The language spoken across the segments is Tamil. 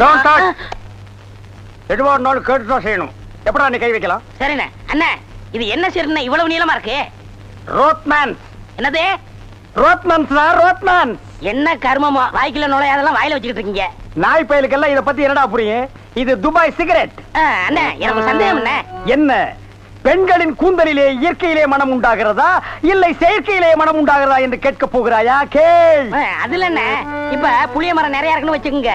டோன்ட் டச் எதுவா இருந்தாலும் கேட்டு தான் செய்யணும். எப்படா நீ கை வைக்கலாம்? சரிண்ணே. அண்ணே இது என்ன சீர்னு இவ்வளவு நீளமா இருக்கு? ரோத்மேன் என்னது? ரோத்மன்ஸ் தான் ரோத்மேன் என்ன கர்மமோ? வாய்க்குள்ள நுழையாதெல்லாம் வாயில வச்சுக்கிட்டு இருக்கீங்க. நாய் பயலுக்கெல்லாம் இத பத்தி என்னடா புரியும்? இது துபாய் சிகரெட். அண்ணே எனக்கு சந்தேகம் என்ன என்ன? பெண்களின் கூந்தலிலே இயற்கையிலே மனம் உண்டாகிறதா? இல்லை செயற்கையிலே மனம் உண்டாகிறதா என்று கேட்க போகிறாயா? கேள். அதுல என்ன இப்ப புளிய மரம் நிறைய இருக்குன்னு வச்சுக்கோங்க.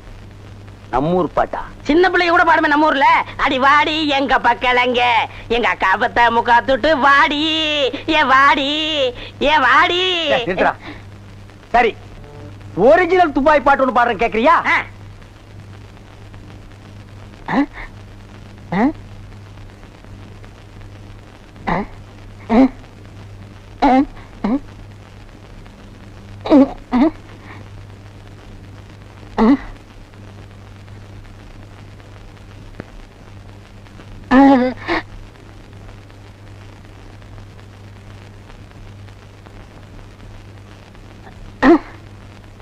நம்மூர் பாட்டா? சின்ன பிள்ளைங்க கூட பாடுமே நம்ம ஊர்ல? அடி வாடி எங்க பக்கலங்க. எங்க அக்கா பத்த முக்கா தொட்டு வாடி. ஏ வாடி ஏ வாடி. சரி ஒரிஜினல் துபாய் பாட்டு ஒண்ணு பாடுறேன் கேக்குறியா? ஆ.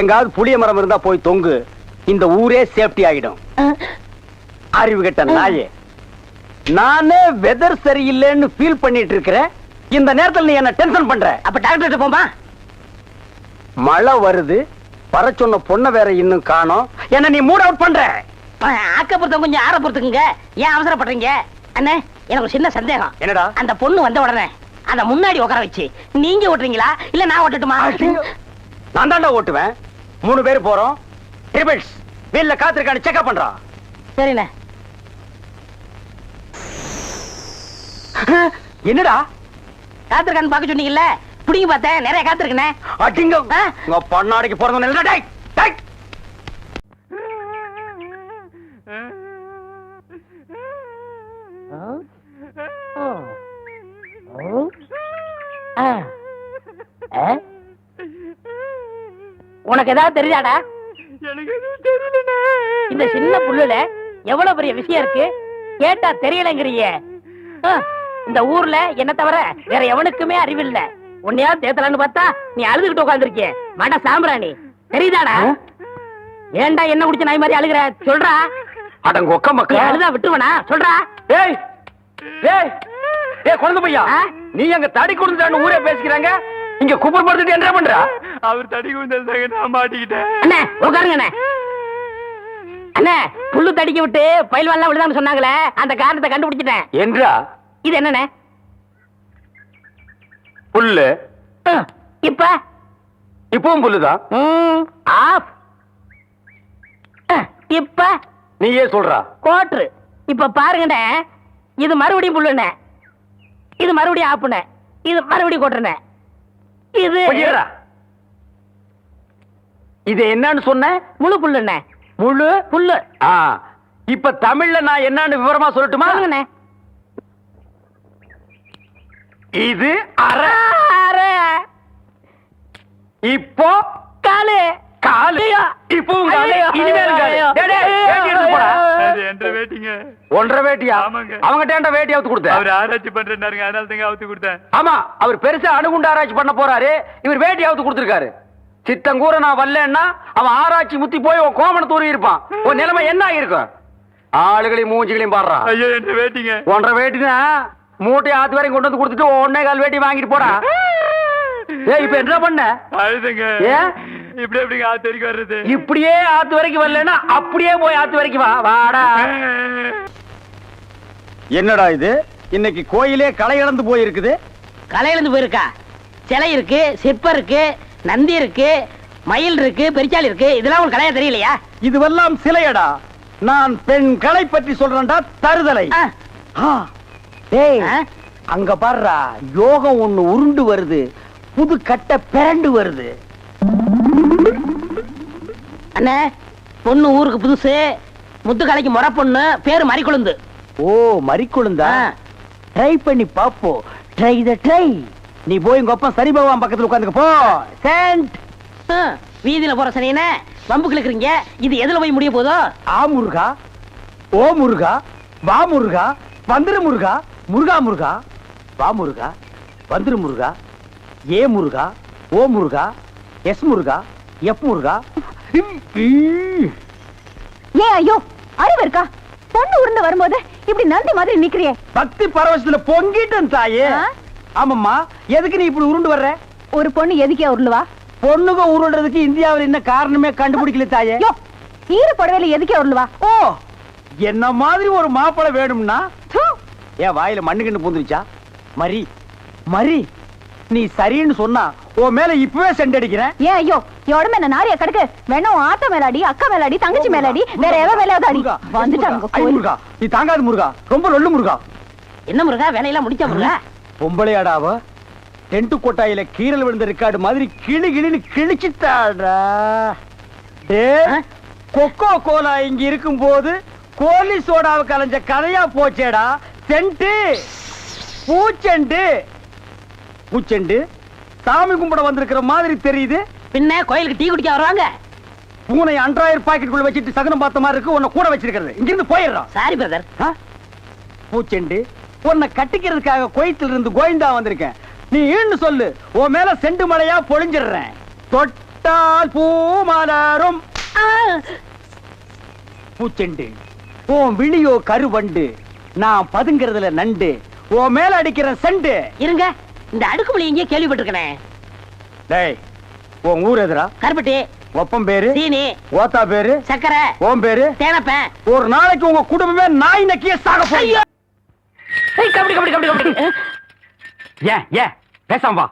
எங்காவது புளிய மரம் இருந்தா போய் தொங்கு. இந்த ஊரே சேஃப்டி ஆகிடும் அறிவு கெட்ட நாயே. நானே வெதர் சரியில்லைன்னு ஃபீல் பண்ணிட்டு இருக்கிறேன். இந்த நேரத்துல நீ என்ன டென்ஷன் பண்ற. அப்ப டாக்டர் போமா மழை வருது. வர சொன்ன பொண்ணை வேற இன்னும் காணோம். என்ன நீ மூட் அவுட் பண்ற. ஆக்கப்புறத்த கொஞ்சம் ஆற பொறுத்துக்குங்க. ஏன் அவசரப்படுறீங்க? அண்ணே எனக்கு சின்ன சந்தேகம். என்னடா? அந்த பொண்ணு வந்த உடனே அத முன்னாடி உட்கார வச்சு நீங்க ஓட்டுறீங்களா? இல்ல நான் ஓட்டட்டுமா? நான் தாண்டா ஓட்டுவேன். மூணு பேர் போறோம். ட்ரிபிள்ஸ் வீல்ல காத்திருக்கான்னு செக்அப் பண்றான் சரிண்ணே. என்னடா? காத்திருக்கான்னு பார்க்க சொன்னீங்கல்ல? புடிங்க பார்த்தேன் நிறைய காத்திருக்கனே அடிங்க? உங்க பொண்ணாடிக்கு டேய் டேய். உனக்கு ஏதாவது தெரியாடா இந்த சின்ன புல்லுல எவ்வளவு பெரிய விஷயம் இருக்கு? கேட்டா தெரியலங்கிறிய. இந்த ஊர்ல என்ன தவிர வேற எவனுக்குமே அறிவில்ல. உன்னையா தேத்தலான்னு பார்த்தா நீ அழுதுகிட்டு உட்காந்துருக்கிய மட சாம்பிராணி. தெரியுதாடா? ஏன்டா என்ன குடிச்ச நாய் மாதிரி அழுகுற? சொல்றா. அடங்க ஒக்க நீ மக்கா அழுதா விட்டுருவனா? சொல்றா. ஏய் ஏய் ஏய் குழந்தை பையா? நீ அங்க தடி கொடுத்துட்டான்னு ஊரே பேசிக்கிறாங்க. இங்க குப்பர் படுத்துட்டு என்ன பண்ற? அவர் தடி குந்தல் தாங்க நான் மாட்டிக்கிட்டேன். அண்ணே உட்காருங்க அண்ணே. அண்ணே புல்லு தடிக்க விட்டு பயில்வான்லாம் விழுதான்னு சொன்னாங்களே அந்த காரணத்தை கண்டுபிடிச்சிட்டேன். என்றா? இது என்னண்ணே? புல்லு. இப்ப? இப்பவும் புல்லுதான் ஆஃப். இப்ப? நீயே சொல்றா. கோட்ரு. இப்ப பாருங்கண்ணே இது மறுபடியும் புல்லுண்ணே. இது மறுபடியும் ஆப்புண்ணே. இது மறுபடியும் கோட்டுண்ணே இது. இது என்னன்னு சொன்ன? முழு புல்லுண்ணே முழு புல்லு. ஆ இப்ப தமிழ்ல நான் என்னன்னு விவரமா சொல்லட்டுமா? சொல்லுங்கண்ணே. இது அரை அரை, இப்போ காலு. காலு. வேட்டிங்க. ஒன்றரை வேட்டியா? ஆமாங்க. அவங்ககிட்ட ஏன்டா வேட்டி அவுத்து கொடுத்த? அவர் ஆராய்ச்சி பண்றாருங்க அதனால தாங்க அவுத்து கொடுத்தேன். ஆமா அவர் பெருசா அணுகுண்டு ஆராய்ச்சி பண்ண போறாரு. இவர் வேட்டி அவுத்து கொடுத்திருக்காரு. சித்தங்கூர நான் வரலன்னா அவன் ஆராய்ச்சி முத்தி போய் உன் கோமண தூரி இருப்பான். உன் நிலைமை என்ன ஆயிருக்கும் ஆளுகளையும் மூஞ்சிகளையும் பாடுறான் ஐயோ என் வேட்டிங்க? ஒன்றரை வேட்டினா மூட்டை ஆத்து வரைக்கும் கொண்டு வந்து கொடுத்துட்டு ஒன்னே கால் வேட்டி வாங்கிட்டு போடா. ஏய் இப்ப என்ன பண்ண? அழுதுங்க ஏன்? இப்படி எப்படிங்க ஆத்து வரைக்கும் வர்றது? இப்படியே ஆத்து வரைக்கும் வரலன்னா அப்படியே போய் ஆத்து வரைக்கும் வா. வாடா. என்னடா இது? இன்னைக்கு கோயிலே களை இழந்து போயிருக்குது. கலையிலிருந்து போயிருக்கா? சிலை இருக்கு சிற்பம் இருக்கு நந்தி இருக்கு மயில் இருக்கு பெரிச்சாலி இருக்கு இதெல்லாம் உங்களுக்கு கலையா தெரியலையா? இதுவெல்லாம் சிலையடா. நான் பெண் கலை பற்றி சொல்றேன்டா தருதலை? அங்க பாருடா யோகம் ஒண்ணு உருண்டு வருது புது கட்டை பிறண்டு வருது. அண்ணே பொண்ணு ஊருக்கு புதுசு முத்துக்கலைக்கு முறை பொண்ணு பேரு மறிக்குழுந்து. ஓ மறிக்குழுந்தா. ட்ரை பண்ணி பாப்போம் ட்ரை த ட்ரை நீ போய் உங்க அப்பா சரி பகவான் பக்கத்துல உட்காந்துக்க போ. சென்ட் வீதியில போற சனியனே வம்புக்கு இருக்கிறீங்க? இது எதுல போய் முடிய போதோ? ஆ முருகா. ஓ முருகா. வா முருகா. வந்துரு முருகா. முருகா முருகா. வா முருகா. வந்துரு முருகா. ஏ முருகா. ஓ முருகா. எஸ் முருகா. எஃப் முருகா. ஏன் ஐயோ அறிவு இருக்கா? பொண்ணு உருண்டு வரும்போது இப்படி நந்தி மாதிரி நிக்கிறியே. பக்தி பரவசத்துல பொங்கிட்டேன் தாயே? ஆமாம்மா எதுக்கு நீ இப்படி உருண்டு வர்ற? ஒரு பொண்ணு எதுக்கே உருளுவா பொண்ணுங்க உருள்றதுக்கு இந்தியாவில் என்ன காரணமே கண்டுபிடிக்கல தாயே. ஈர புடவையில எதுக்கே உருளுவா ஓ என்ன மாதிரி ஒரு மாப்பிளை வேணும்னா? ஏன் வாயில மண்ணு கிண்டு பூந்துருச்சா? மரி மரி நீ சரின்னு சொன்னா உன் மேல இப்பவே செண்டடிக்கிறேன் ஏன் ஐயோ என் உடம்பு என்ன நாரிய கிடக்கு? வேணா உன் ஆத்த மேலாடி அக்கா மேலாடி தங்கச்சி மேலாடி வேற எவ வேலையாவது அடி. முருகா, வந்துட்டாங்க முருகா, நீ தாங்காது முருகா ரொம்ப லொல்லு முருகா. என்ன முருகா வேலையெல்லாம் முடிச்சா முருகா? பொம்பளையாடாவ? டென்ட் கொட்டாயில கீரல் விழுந்த ரெக்கார்டு மாதிரி கிளி கிளின்னு கிழிச்சிட்டாடா டே? கொக்கோ கோலா இங்க இருக்கும் போது கோலி சோடாவை கலைஞ்ச கதையா போச்சேடா. சென்ட்டு பூச்செண்டு. பூச்செண்டு சாமி கும்பிட வந்திருக்கிற மாதிரி தெரியுது. பின்ன கோயிலுக்கு டீ குடிக்க வருவாங்க. பூனை அன்றாயிரம் பாக்கெட்டுக்குள்ள வச்சுட்டு சகுனம் பார்த்த மாதிரி இருக்கு உன்னை கூட வச்சிருக்கிறது. இங்கிருந்து போயிடுறான் சாரி பிரதர்? பூச்செண்டு உன்னை கட்டிக்கிறதுக்காக கோயத்துல இருந்து கோயந்தா வந்திருக்கேன். நீ ஈன்னு சொல்லு உன் மேல செண்டு மலையா பொழிஞ்சிடுறேன். தொட்டால் பூ மலரும் பூச்செண்டு. உன் விழியோ கருவண்டு. நான் பதுங்கிறதுல நண்டு. உன் மேல அடிக்கிற செண்டு. இருங்க இந்த அடுக்குமொழி எங்கேயே கேள்விப்பட்டிருக்கனே. டேய் உன் ஊர் எதுரா? கருப்பட்டி. ஒப்பம் பேரு? சீனி. ஓத்தா பேரு? சக்கரை உன் பேரு? தேனப்பேன் ஒரு நாளைக்கு உங்க குடும்பமே நாய் நக்கிய சாக ஏய், கபடி கபடி கபடி கபடி. ஏன் ஏன் பேசாம வா.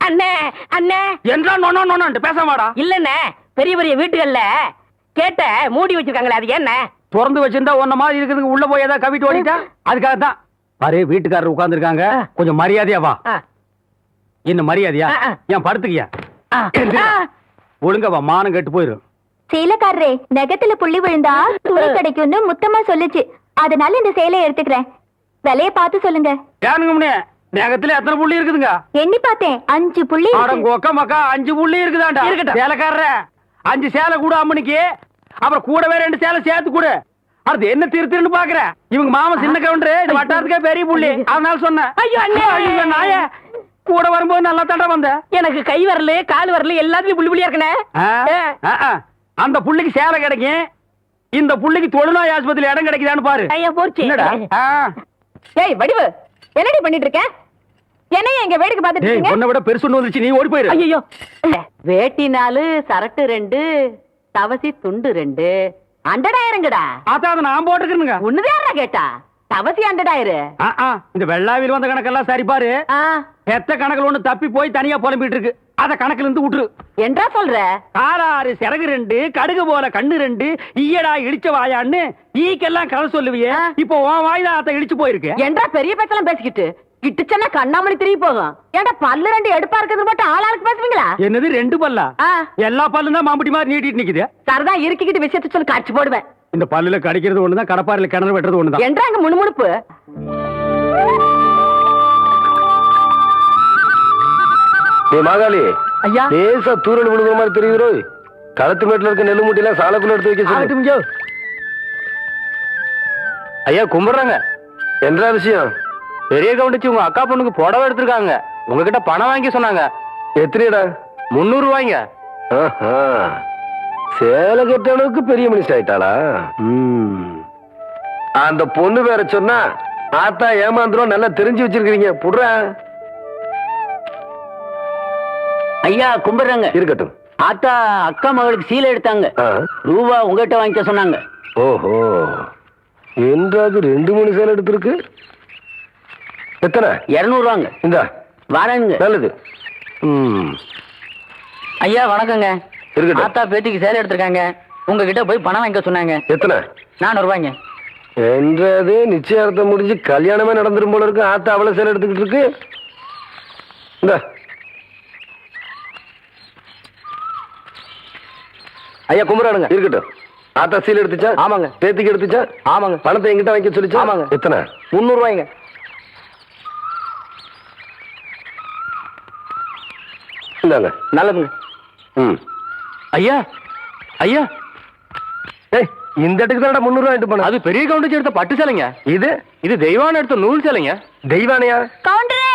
அண்ணே அண்ணே. என்றா நொண்ணு நொண்ணு பேசாம வாடா. இல்லண்ணே பெரிய பெரிய வீட்டுகள்ல கேட்ட மூடி வச்சிருக்காங்களே அது என்ன? திறந்து வச்சிருந்தா உன்ன மாதிரி இருக்குதுங்க உள்ள போய் ஏதாவது கவிட்டு ஓடிட்டா? அதுக்காக தான் பாரு வீட்டுக்காரர் உட்கார்ந்திருக்காங்க. கொஞ்சம் மரியாதையா வா. என்ன மரியாதையா. ஏன் படுத்துக்கியா. ஒழுங்கா வா மானம் கெட்டு போயிரும். சேலக்காரரே நெகத்துல புள்ளி விழுந்தா துணி கிடைக்கும்னு முத்தமா சொல்லுச்சு. அதனால இந்த சேலையை எடுத்துக்கிறேன். விலைய பார்த்து சொல்லுங்க. ஏனுங்க முன்னே? நேகத்துல எத்தனை புள்ளி இருக்குதுங்க? எண்ணி பார்த்தேன். அஞ்சு புள்ளி இருக்கு. அட கொக்க மக்கா அஞ்சு புள்ளி இருக்குதாண்டா? இருக்கட்டும். சேலைக்காரர அஞ்சு சேலை கூட அம்மனிக்கு அப்புறம் கூடவே ரெண்டு சேலை சேர்த்து கொடு. அது என்ன திரு திருன்னு பாக்குற? இவங்க மாமா சின்ன கவுண்டரு இந்த வட்டாரத்துக்கே பெரிய புள்ளி. அதனால சொன்னேன். ஐயோ, அண்ணே. ஐயோ நாய. கூட வரும்போது நல்லா தண்டை வந்த. எனக்கு கை வரல கால் வரல எல்லாத்துலயும் புள்ளி புள்ளியா இருக்கனே. அந்த புள்ளிக்கு சேலை கிடைக்கும். இந்த புள்ளிக்கு தொழுநோய் ஆஸ்பத்திரியில இடம் கிடைக்குதான்னு பாரு. ஐயா போச்சு. என்னடா. ஏய் வடிவு என்னடி பண்ணிட்டு இருக்க என்னைய எங்க வேடிக்கை பார்த்துட்டு இருக்கீங்க? உன்னை விட பெருசு ஒண்ணு வந்துச்சு நீ ஓடி போயிரு. ஐயோ வேட்டி நாலு சரட்டு ரெண்டு தவசி துண்டு ரெண்டு. அண்டடாயிரங்கடா. அதான் அதை நான் போட்டுக்கிறேனுங்க ஒண்ணுதான் கேட்டா? தவசி அண்டடாயிரு. ஆ, ஆ. இந்த வெள்ளாவில் வந்த கணக்கெல்லாம் சரி பாரு ஆ, எத்த கணக்குல ஒண்ணு தப்பி போய் தனியா புலம்பிட்டு இருக்கு. அத கணக்குல இருந்து விட்டுரு. என்றா சொல்ற? ஆறாறு சிறகு ரெண்டு கடுகு போல கண்ணு ரெண்டு ஈயடா இடிச்ச வாயான்னு ஈக்கெல்லாம் கதை சொல்லுவியே. இப்போ உன் வாய் தான் அத்தை இடிச்சு போயிருக்கு. என்றா பெரிய பேச்செல்லாம் பேசிக்கிட்டு. கிட்டுச்சன்னா கண்ணாமணி திரும்பி போகும். ஏன்டா பல்லு ரெண்டு எடுப்பா இருக்கிறது மட்டும் ஆளாளுக்கு பேசுவீங்களா என்னது ரெண்டு பல்லா? எல்லா பல்லும் தான் மாம்பட்டி மாதிரி நீட்டிட்டு நிக்குது. சரிதான் இருக்கிக்கிட்டு விஷயத்த சொல்லி காட்சி போடுவேன். இந்த பல்லுல கடிக்கிறது ஒண்ணுதான் கடப்பாறையில கிணறு வெட்டுறது ஒண்ணுதான். என்றா அங்க முணுமுணுப்பு? டேய் மாகாளி. ஐயா. லேசா தூரல் விழுகிற மாதிரி தெரியுது களத்து மேட்டுல இருக்க நெல்லு மூட்டையெல்லாம் சாலைக்குள்ள எடுத்து வைக்க சொல்லு. ஐயா கும்பிடுறாங்க. என்ன விஷயம்? பெரிய கவுண்டிச்சு உங்க அக்கா பொண்ணுக்கு புடவை எடுத்திருக்காங்க. உங்ககிட்ட பணம் வாங்கி சொன்னாங்க. எத்தனைடா? முந்நூறு ரூபாய்ங்க சேலை கட்ட அளவுக்கு பெரிய மனுஷன் ஆயிட்டாளா? அந்த பொண்ணு வேற சொன்னா ஆத்தா ஏமாந்துரும் நல்லா தெரிஞ்சு வச்சிருக்கீங்க புடுற. ஐயா கும்பிடுறாங்க. இருக்கட்டும். ஆத்தா அக்கா மகளுக்கு சீலை எடுத்தாங்க. ரூபா உங்ககிட்ட வாங்கிக்க சொன்னாங்க. ஓஹோ. என்றாது ரெண்டு மூணு சேலை எடுத்திருக்கு? எத்தனை? இருநூறுவாங்க. இந்த. வரேங்க நல்லது. ம். ஐயா வணக்கங்க. இருக்கட்டும். ஆத்தா பேத்திக்கு சேலை எடுத்திருக்காங்க. உங்ககிட்ட போய் பணம் வாங்கிக்க சொன்னாங்க. எத்தனை? நானூறு ரூபாய்ங்க என்றது நிச்சயார்த்தம் முடிஞ்சு கல்யாணமே நடந்துரும் போல இருக்கு. ஆத்தா அவ்வளவு சேலை எடுத்துக்கிட்டு இருக்கு. இந்த. ஐயா கும்பிடானுங்க இருக்கட்டும். ஆத்தா சீல் எடுத்துச்சா? ஆமாங்க. பேத்திக்கு எடுத்துச்சா? ஆமாங்க. பணத்தை எங்கிட்ட வாங்கி சொல்லிச்சா? ஆமாங்க. எத்தனை? முந்நூறு ரூபாய்ங்க இந்தாங்க. நல்லதுங்க. ம். ஐயா ஐயா. ஏய் இந்த இடத்துக்கு தான் முந்நூறு ரூபாய் அது பெரிய கவுண்டர் எடுத்த பட்டு சேலைங்க. இது? இது தெய்வான எடுத்த நூல் சேலைங்க. தெய்வானையா? கவுண்டரே!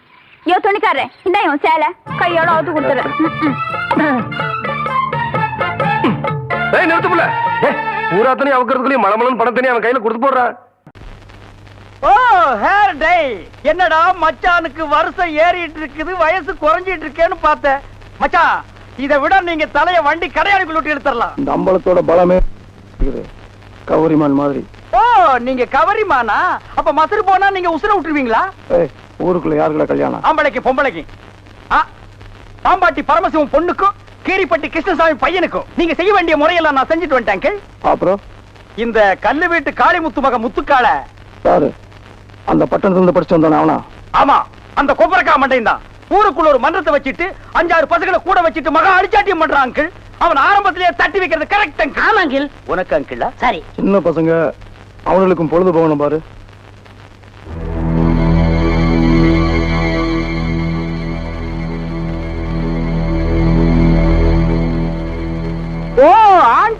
யோ துணிக்காரே இந்த உன் சேலை. கையோட அவுத்து கொடுத்துறேன் ஏய் நிறுத்து புள்ள ஏய், பூராத்தனையும் அவக்கிறதுக்குள்ளேயும் மலமலன் பணத்தனையும் அவன் கையில கொடுத்து போடுறான் ஓ ஹேர் டை என்னடா மச்சானுக்கு வருஷம் ஏறிட்டு இருக்குது வயசு குறைஞ்சிட்டு இருக்கேன்னு பார்த்தேன். மச்சான் இதை விட நீங்க தலைய வண்டி கடையாளுக்குள்ள விட்டு எடுத்துடலாம். இந்த அம்பலத்தோட பலமே கௌரிமான் மாதிரி. ஓ நீங்க கவரிமானா? அப்ப மசரு போனா நீங்க உசுர விட்டுருவீங்களா? ஊருக்குள்ள யாருக்குள்ள கல்யாணம்? ஆம்பளைக்கு பொம்பளைக்கு. ஆ, பாம்பாட்டி பரமசிவம் பொண்ணுக்கும் கீரிப்பட்டி கிருஷ்ணசாமி பையனுக்கும். நீங்க செய்ய வேண்டிய முறையெல்லாம் நான் செஞ்சுட்டு வந்துட்டேன். அப்புறம்? இந்த கல்லு வீட்டு காளிமுத்து மக முத்துக்கால. யாரு? அந்த பட்டணத்துல இருந்து படிச்சு வந்தானே அவனா? ஆமா அந்த கொப்பரக்கா மண்டையும் தான். ஊருக்குள்ள ஒரு மன்றத்தை வச்சுட்டு அஞ்சாறு பசங்களை கூட வச்சுட்டு மகா அடிச்சாட்டியம் பண்றான் அங்கிள். அவன் ஆரம்பத்திலேயே தட்டி வைக்கிறது கரெக்ட் அங்கிள். ஆமா அங்கிள். உனக்கு அங்கிள்? சரி. சின்ன பசங்க அவனுங்களுக்கும் பொழுது போகணும் பாரு.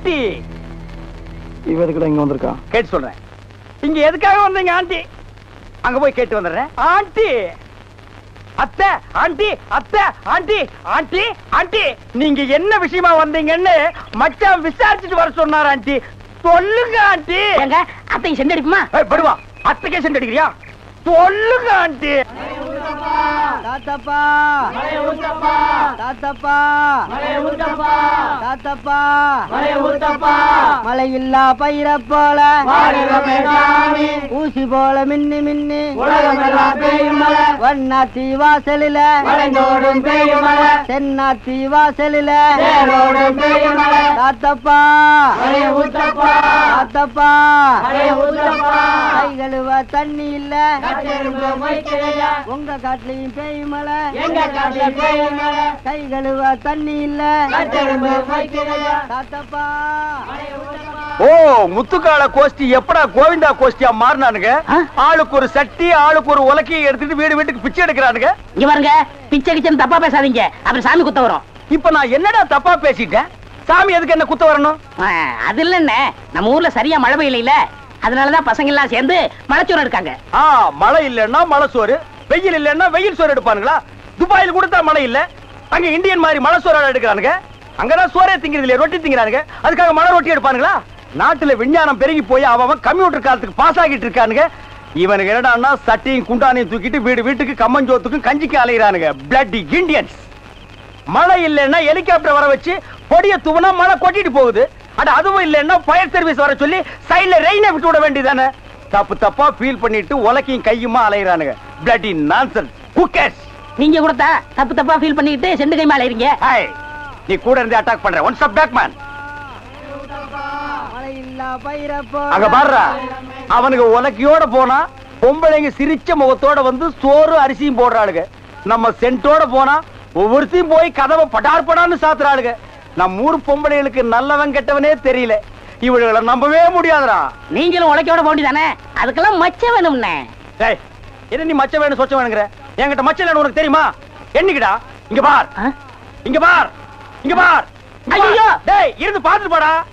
ஆண்டி. இவ எதுக்குடா இங்க வந்திருக்கான் கேட்டு சொல்றேன். இங்க எதுக்காக வந்தீங்க ஆண்டி? அங்க போய் கேட்டு வந்துடுறேன். ஆண்டி. அத்தை ஆண்டி அத்தை ஆண்டி ஆண்டி ஆண்டி. நீங்க என்ன விஷயமா வந்தீங்கன்னு மச்சான் விசாரிச்சுட்டு வர சொன்னார் ஆண்டி. சொல்லுங்க ஆண்டி. ஏங்க அத்தை செண்டு அடிக்குமா? ஏய், படுவா. அத்தைக்கே சென்று அடிக்கிறியா? சொல்லுங்க ஆண்டி. தாத்தப்பா. தாத்தப்பா. தாத்தப்பா. மழை இல்லா பயிர போல. ஊசி போல மின்னி மின்னி. வண்ணாத்தி வாசலில. தென்னாத்தி வாசலில. தாத்தப்பா. தாத்தப்பா. கை கழுவ தண்ணி இல்ல. உங்க காட்டுலயும் பேய் மழை. கை கழுவ தண்ணி இல்ல. தாத்தப்பா. ஓ முத்துக்கால கோஷ்டி எப்படா கோவிந்தா கோஷ்டியா மாறினானுங்க ஆளுக்கு ஒரு சட்டி ஆளுக்கு ஒரு உலக்கையை எடுத்துட்டு வீடு வீட்டுக்கு பிச்சை எடுக்கிறானுங்க. இங்க பாருங்க பிச்சை கிச்சன் தப்பா பேசாதீங்க. அப்புறம் சாமி குத்த வரும். இப்ப நான் என்னடா தப்பா பேசிட்டேன்? சாமி எதுக்கு என்ன குத்த வரணும்? அது இல்லன்னு நம்ம ஊர்ல சரியா மழை பெய்யல அதனாலதான் பசங்க எல்லாம் சேர்ந்து மலைச்சோறு இருக்காங்க ஆ மழை இல்லைன்னா மழை சோறு வெயில் இல்லைன்னா வெயில் சோறு எடுப்பானுங்களா? துபாயில் கொடுத்தா மழை இல்ல. அங்க இந்தியன் மாதிரி மழை சோறு எடுக்கிறானுங்க. அங்கதான் சோறே திங்கிறது இல்லையா ரொட்டி திங்கிறானுங்க. அதுக்காக மழை ரொட்டி எடுப்பானுங்களா? நாட்டுல விஞ்ஞானம் பெருகி போய் அவன் கம்ப்யூட்டர் காலத்துக்கு பாஸ் ஆகிட்டு இருக்கானுங்க. இவனுக்கு என்னடான்னா சட்டியும் குண்டானையும் தூக்கிட்டு வீடு வீட்டுக்கு கம்மஞ்சோத்துக்கும் கஞ்சிக்கு அலைகிறானுங்க பிளட் இந்தியன்ஸ் மழை இல்லைன்னா ஹெலிகாப்டர் வர வச்சு பொடிய தூவனா மழை கொட்டிட்டு போகுது. அட அதுவும் இல்லைன்னா ஃபயர் சர்வீஸ் வர சொல்லி சைடுல ரெயினை விட்டு விட வேண்டியதானே தப்பு தப்பா ஃபீல் பண்ணிட்டு உலக்கையும் கையுமா அலைகிறானுங்க பிளட்டி நான்சன்ஸ் cares? நீங்க கொடுத்தா தப்பு தப்பா ஃபீல் பண்ணிட்டு செண்டு கை மேல இருங்க Hey, நீ கூட இருந்து அட்டாக் பண்ற. ஒன் ஸ்டாப் பேக் மேன் அங்க பாருடா அவனுக்கு உலக்கையோட போனா பொம்பளைங்க சிரிச்ச முகத்தோட வந்து சோறு அரிசியும் போடுறாளுங்க. நம்ம சென்ட்டோட போனா ஒவ்வொருத்தையும் போய் கதவை படார் படான்னு சாத்துறாளுங்க. நம்ம ஊர் பொம்பளைகளுக்கு நல்லவன் கெட்டவனே தெரியல. இவளுகளை நம்பவே முடியாதுடா. நீங்களும் உழைக்கோட போண்டி தானே அதுக்கெல்லாம் மச்ச வேணும்னே. டேய் என்ன நீ மச்ச வேணும் சொச்ச வேணுங்கிற? என்கிட்ட மச்ச இல்லைன்னு உனக்கு தெரியுமா? என்னைக்குடா? இங்க பார்? இங்க பார். இங்க பார். ஐயையோ! டேய் இருந்து பாத்துட்டு போடா.